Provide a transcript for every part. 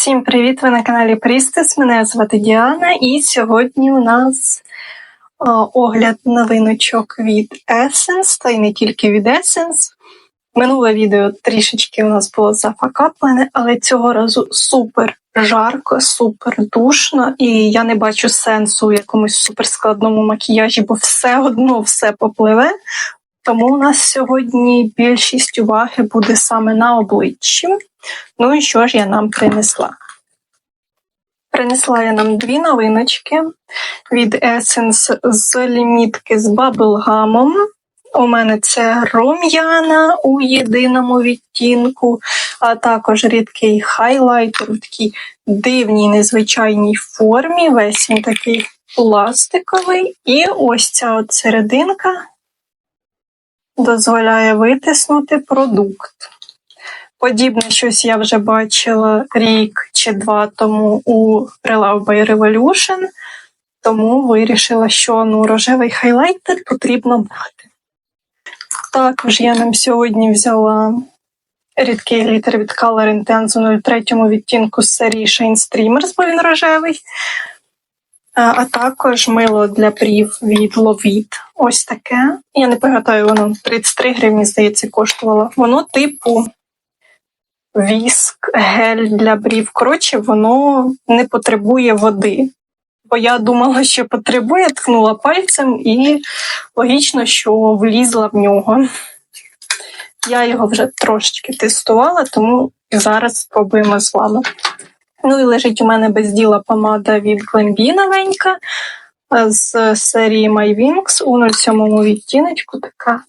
Всім привіт! Ви на каналі Прістес. Мене звати Діана, і сьогодні у нас о, огляд новиночок від Essence, та й не тільки від Essence. Минуле відео трішечки у нас було зафакаплене, але цього разу супер жарко, супер душно, і я не бачу сенсу у якомусь суперскладному макіяжі, бо все одно все попливе. Тому у нас сьогодні більшість уваги буде саме на обличчі. Ну і що ж я нам принесла? Принесла я нам дві новиночки від Essence з лімітки з баблгамом. У мене це рум'яна у єдиному відтінку, а також рідкий хайлайтер у такій дивній незвичайній формі. Весь він такий пластиковий. І ось ця от серединка дозволяє витиснути продукт. Подібне щось я вже бачила рік чи два тому у Prelove by Revolution, тому вирішила, що ну, рожевий хайлайтер потрібно брати. Також я нам сьогодні взяла рідкий глітер від Color Intense у 03 відтінку з серії Shine Streamers, бо він рожевий. А, також мило для брів від Lovit. Ось таке. Я не пам'ятаю, воно 33 гривні, здається, коштувало. Воно типу віск, гель для брів. Коротше, воно не потребує води. Бо я думала, що потребує, ткнула пальцем і логічно, що влізла в нього. Я його вже трошечки тестувала, тому зараз спробуємо з вами. Ну і лежить у мене без діла помада від Glenbee новенька з серії My Wings у 07 відтіночку. Така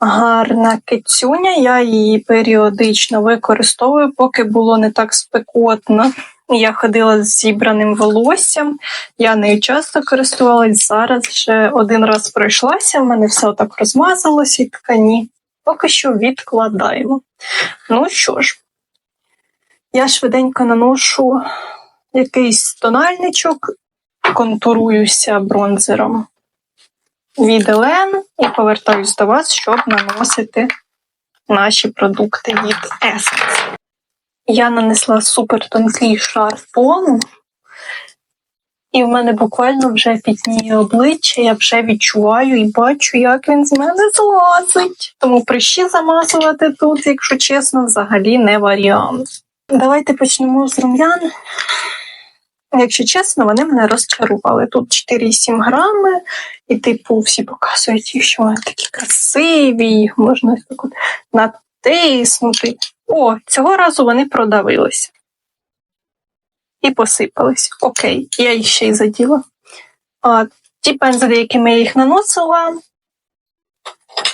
гарна кицюня. Я її періодично використовую, поки було не так спекотно. Я ходила з зібраним волоссям, я нею часто користувалась. Зараз вже один раз пройшлася, в мене все так розмазалося і така ні. Поки що відкладаємо. Ну що ж, я швиденько наношу якийсь тональничок, контуруюся бронзером від Елен і повертаюсь до вас, щоб наносити наші продукти від Essence. Я нанесла супер тонкий шар фону, і в мене буквально вже пітніє обличчя, я вже відчуваю і бачу, як він з мене злазить. Тому прищі замазувати тут, якщо чесно, взагалі не варіант. Давайте почнемо з рум'ян. Якщо чесно, вони мене розчарували. Тут 4,7 грами, і, типу, всі показують що вони такі красиві, їх можна так от натиснути. О, цього разу вони продавилися. І посипались. Окей, я їх ще й заділа. А ті пензлі, якими я їх наносила,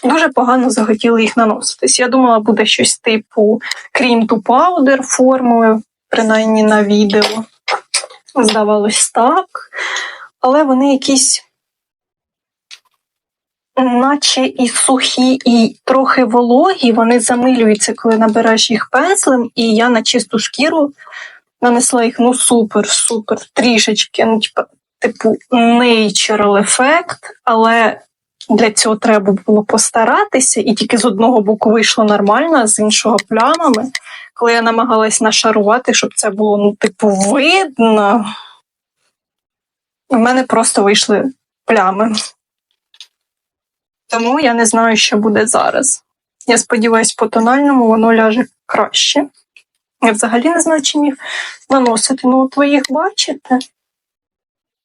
дуже погано захотіли їх наноситись. Я думала, буде щось типу крім ту паудер формою, принаймні на відео. Здавалось так. Але вони якісь, наче і сухі, і трохи вологі, вони замилюються, коли набираєш їх пензлем, і я на чисту шкіру нанесла їх ну супер-супер трішечки, ну, типу, natural ефект, але для цього треба було постаратися, і тільки з одного боку вийшло нормально, а з іншого плямами. Коли я намагалась нашарувати, щоб це було, ну, типу, видно, у мене просто вийшли плями. Тому я не знаю, що буде зараз. Я сподіваюся, по тональному воно ляже краще. Я взагалі не знаю, чим їх наносити. Ну, от ви їх бачите.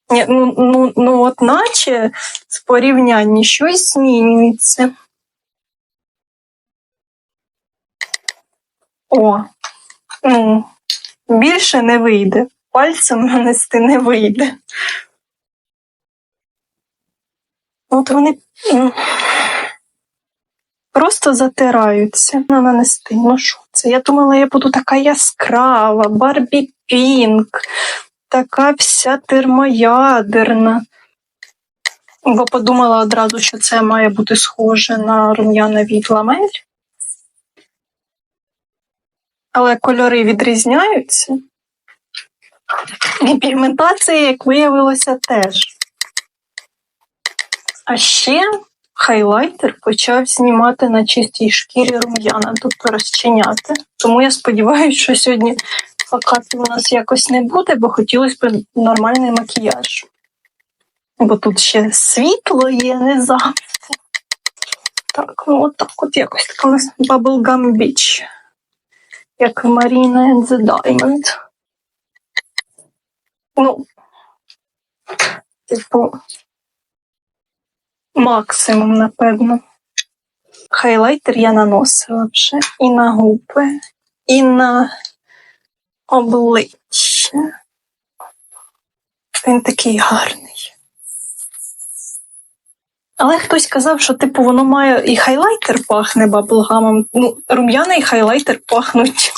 Ні, ну, ну, ну, от наче в порівнянні щось змінюється. О, ну, більше не вийде. Пальцем нанести не вийде. От вони м, просто затираються на нанести. Ну що це? Я думала, я буду така яскрава, Барбі Пінк, така вся термоядерна. Бо подумала одразу, що це має бути схоже на рум'яна від ламель. Але кольори відрізняються. І пігментація, як виявилося, теж. А ще хайлайтер почав знімати на чистій шкірі рум'яна, тобто розчиняти. Тому я сподіваюся, що сьогодні Факапів у нас якось не буде, бо хотілося б нормальний макіяж. Бо тут ще світло є, не завжди. Так, ну от от якось така у нас Bubblegum Beach. Як Marina and the Diamond. Ну, типу, максимум, напевно. Хайлайтер я наносила вже і на губи, і на обличчя. Він такий гарний. Але хтось казав, що типу воно має і хайлайтер пахне баблгамом. Ну, рум'яна і хайлайтер пахнуть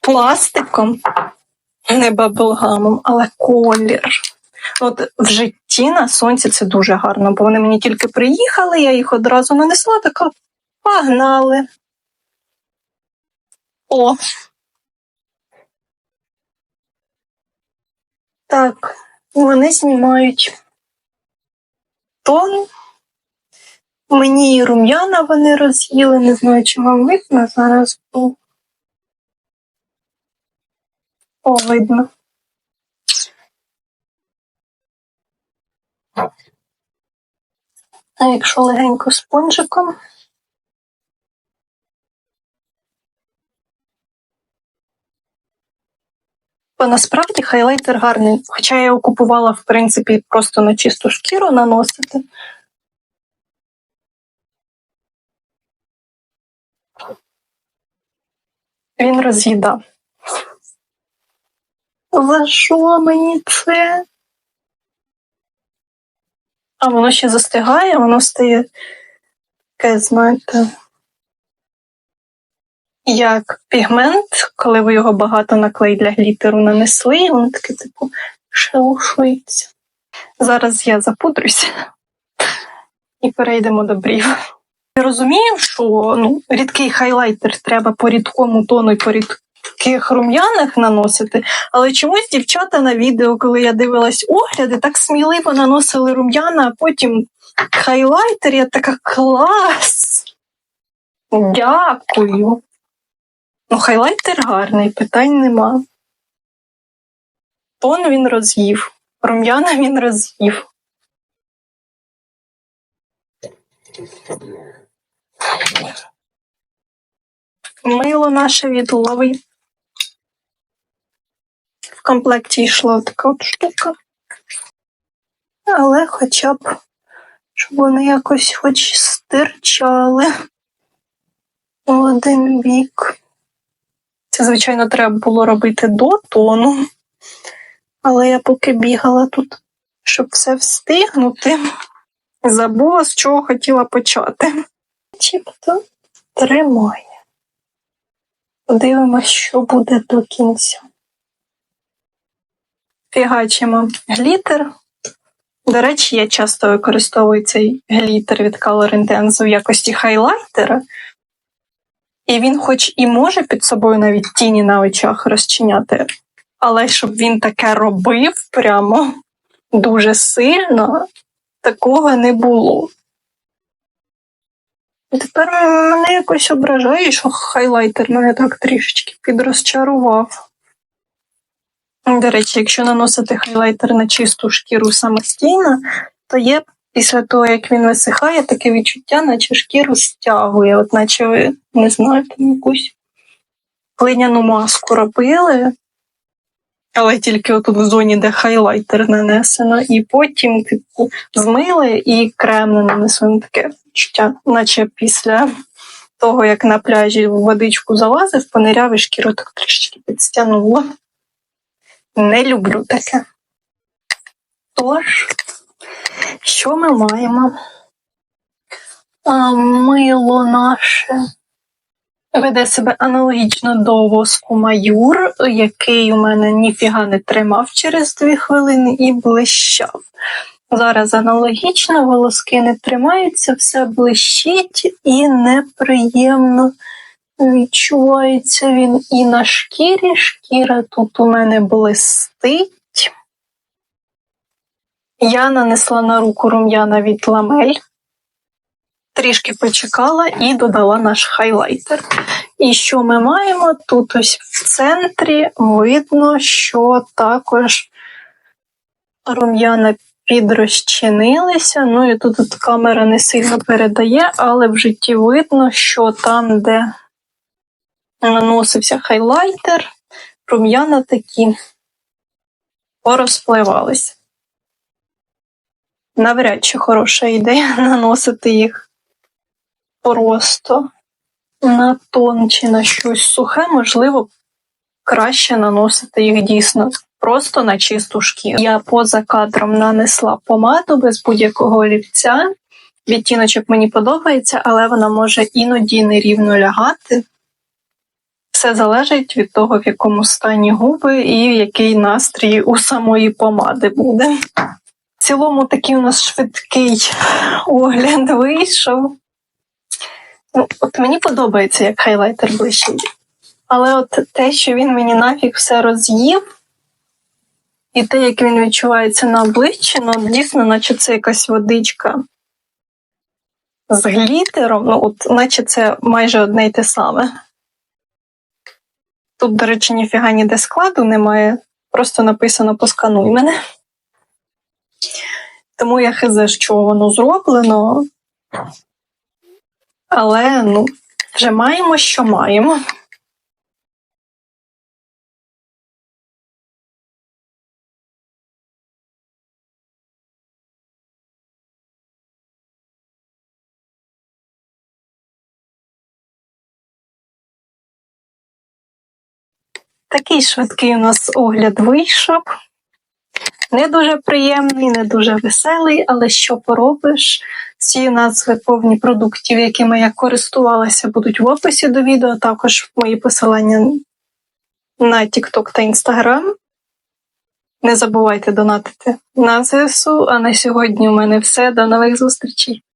пластиком, не баблгамом, але колір. От в житті на сонці це дуже гарно, бо вони мені тільки приїхали, я їх одразу нанесла, така погнали. О. Так, вони знімають тон. Мені і рум'яна вони роз'їли, не знаю, чи вам видно зараз. О, О видно. А якщо легенько спонжиком. Насправді хайлайтер гарний, хоча я його купувала, в принципі, просто на чисту шкіру наносити. Він роз'їдав. За що мені це? А воно ще застигає, воно стає таке, знаєте, як пігмент, коли ви його багато на клей для глітеру нанесли, і воно таке, типу, шелушується. Зараз я запудрюся і перейдемо до брів. Я розумію, що ну, рідкий хайлайтер треба по рідкому тону і по рідких рум'янах наносити, але чомусь дівчата на відео, коли я дивилась огляди, так сміливо наносили рум'яна, а потім хайлайтер, я така клас. Дякую. Ну, хайлайтер гарний, питань нема. Тон він роз'їв, рум'яна він роз'їв. Мило наше від лови. В комплекті йшла така от штука. Але хоча б, щоб вони якось хоч стирчали в один бік. Звичайно, треба було робити до тону. Але я поки бігала тут, щоб все встигнути, забула, з чого хотіла почати. Чіпто тримає. Подивимось, що буде до кінця. Фігачимо глітер. До речі, я часто використовую цей глітер від Color Intense в якості хайлайтера. І він, хоч і може під собою навіть тіні на очах розчиняти, але щоб він таке робив прямо дуже сильно, такого не було. І тепер мене якось ображає, що хайлайтер мене так трішечки підрозчарував. До речі, якщо наносити хайлайтер на чисту шкіру самостійно, то є після того, як він висихає, таке відчуття, наче шкіру стягує, от наче ви не знаю, там якусь глиняну маску робили, але тільки отут в зоні, де хайлайтер нанесено, і потім типу, змили і крем не нанесли. Таке відчуття, наче після того, як на пляжі в водичку залазив, пониряв і шкіру так трішечки підстягнуло. Не люблю таке. Тож, що ми маємо? А, мило наше веде себе аналогічно до воску маюр, який у мене ніфіга не тримав через дві хвилини і блищав. Зараз аналогічно волоски не тримаються, все блищить і неприємно відчувається він і на шкірі. Шкіра тут у мене блистить. Я нанесла на руку рум'яна від ламель, трішки почекала і додала наш хайлайтер. І що ми маємо? Тут ось в центрі видно, що також рум'яна підрозчинилися. Ну і тут от камера не сильно передає, але в житті видно, що там, де наносився хайлайтер, рум'яна такі порозпливались. Навряд чи хороша ідея наносити їх просто на тон чи на щось сухе, можливо, краще наносити їх дійсно просто на чисту шкіру. Я поза кадром нанесла помаду без будь-якого олівця. Відтіночок мені подобається, але вона може іноді нерівно лягати. Все залежить від того, в якому стані губи і який настрій у самої помади буде. Цілому такий у нас швидкий огляд вийшов. Ну, от мені подобається, як хайлайтер блищить. Але от те, що він мені нафіг все роз'їв, і те, як він відчувається на обличчі, ну дійсно, наче це якась водичка з глітером, ну от наче це майже одне й те саме. Тут, до речі, ніфіга ніде складу немає, просто написано поскануй мене. Тому я хз, що воно зроблено. Але ну, вже маємо, що маємо. Такий швидкий у нас огляд вийшов. Не дуже приємний, не дуже веселий, але що поробиш? Всі назви повні продуктів, якими я користувалася, будуть в описі до відео, також мої посилання на TikTok та Instagram. Не забувайте донатити на ЗСУ. А на сьогодні у мене все. До нових зустрічей!